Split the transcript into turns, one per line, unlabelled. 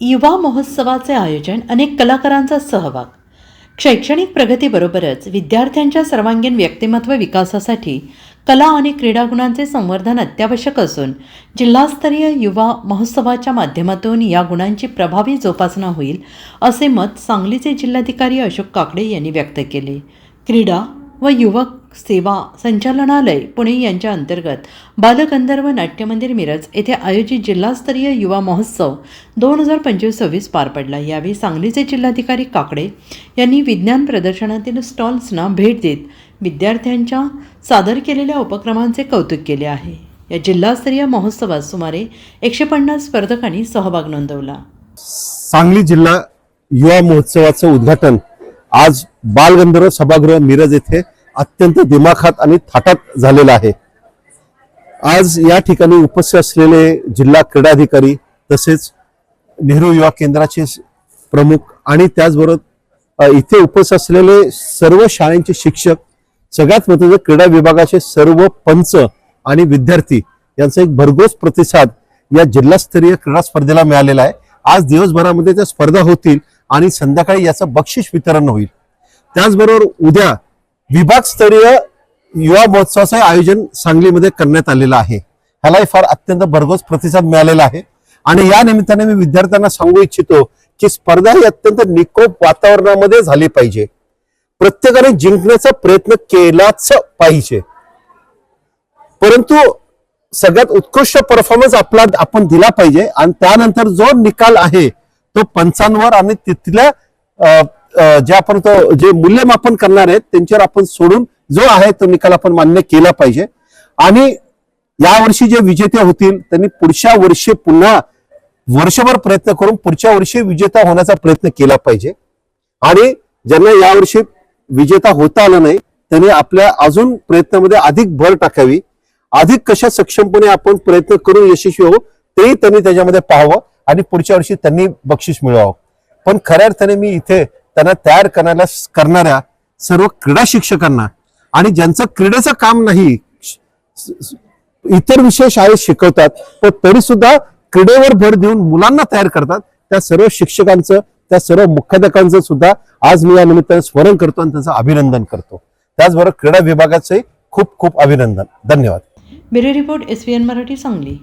युवा महोत्सवाचे आयोजन अनेक कलाकारांचा सहभाग. शैक्षणिक प्रगतीबरोबरच विद्यार्थ्यांच्या सर्वांगीण व्यक्तिमत्व विकासासाठी कला आणि क्रीडा गुणांचे संवर्धन अत्यावश्यक असून जिल्हास्तरीय युवा महोत्सवाच्या माध्यमातून या गुणांची प्रभावी जोपासना होईल असे मत सांगलीचे जिल्हाधिकारी अशोक काकडे यांनी व्यक्त केले. क्रीडा व युवक सेवा संचालनालय पुणे यांच्या अंतर्गत बालगंधर्व नाट्यमंदिर मिरज येथे आयोजित जिल्हास्तरीय युवा महोत्सव दोन हजार पंचवीस सव्वीस पार पडला. यावेळी सांगलीचे जिल्हाधिकारी काकडे यांनी विज्ञान प्रदर्शनातील स्टॉल्सना भेट देत विद्यार्थ्यांच्या सादर केलेल्या उपक्रमांचे कौतुक केले आहे. या जिल्हास्तरीय महोत्सवात सुमारे एकशे पन्नास स्पर्धकांनी सहभाग नोंदवला.
सांगली जिल्हा युवा महोत्सवाचं उद्घाटन आज बालगंधर्व सभागृह मिरज येथे अत्यंत दिमाखात आणि थाटात झालेला आहे. आज या ठिकाणी उपस्थित असलेले जिल्हा क्रीडाधिकारी तसेच नेहरू युवा केंद्राचे प्रमुख आणि त्याचबरोबर इथे उपस्थित असलेले सर्व शाळेंचे शिक्षक सगळ्यात महत्त्वाचे क्रीडा विभागाचे सर्व पंच आणि विद्यार्थी यांचा एक भरघोस प्रतिसाद या जिल्हास्तरीय क्रीडा स्पर्धेला मिळालेला आहे. आज दिवसभरामध्ये त्या स्पर्धा होतील आणि संध्याकाळी याचं बक्षीस वितरण होईल. त्याचबरोबर उद्या विभागस्तरीय युवा महोत्सवाचं आयोजन सांगलीमध्ये करण्यात आलेलं आहे. ह्यालाही फार अत्यंत भरघोस प्रतिसाद मिळालेला आहे. आणि या निमित्ताने मी विद्यार्थ्यांना सांगू इच्छितो की स्पर्धा ही अत्यंत निकोप वातावरणामध्ये झाली पाहिजे. प्रत्येकाने जिंकण्याचा प्रयत्न केलाच पाहिजे. परंतु सगळ्यात उत्कृष्ट परफॉर्मन्स आपला आपण दिला पाहिजे. आणि त्यानंतर जो निकाल आहे तो पंचांवर आणि तिथल्या जे आपण जे मूल्यमापन करणार आहेत त्यांच्यावर आपण सोडून जो आहे तो निकाल आपण मान्य केला पाहिजे. आणि यावर्षी जे विजेते होतील त्यांनी पुढच्या वर्षी पुन्हा वर्षभर प्रयत्न करून पुढच्या वर्षी विजेता होण्याचा प्रयत्न केला पाहिजे. आणि ज्यांना यावर्षी विजेता होता आला नाही त्यांनी आपल्या अजून प्रयत्नामध्ये अधिक भर टाकावी. अधिक कशा सक्षमपणे आपण प्रयत्न करून यशस्वी होऊ तेही त्यांनी त्याच्यामध्ये पाहावं आणि पुढच्या वर्षी त्यांनी बक्षीस मिळवावं. पण खऱ्या अर्थाने मी इथे त्यांना तयार करण्याला करणाऱ्या सर्व क्रीडा शिक्षकांना आणि ज्यांचं क्रीडेचं काम नाही इतर विषय शाळेत शिकवतात पण तरी सुद्धा क्रीडेवर भर देऊन मुलांना तयार करतात त्या सर्व शिक्षकांचं त्या सर्व मुख्याध्यापकांचं सुद्धा आज मी या निमित्ताने स्मरण करतो आणि त्यांचं अभिनंदन करतो. त्याचबरोबर क्रीडा विभागाचंही खूप खूप अभिनंदन. धन्यवाद.
Bureau report S Marathi Sangli.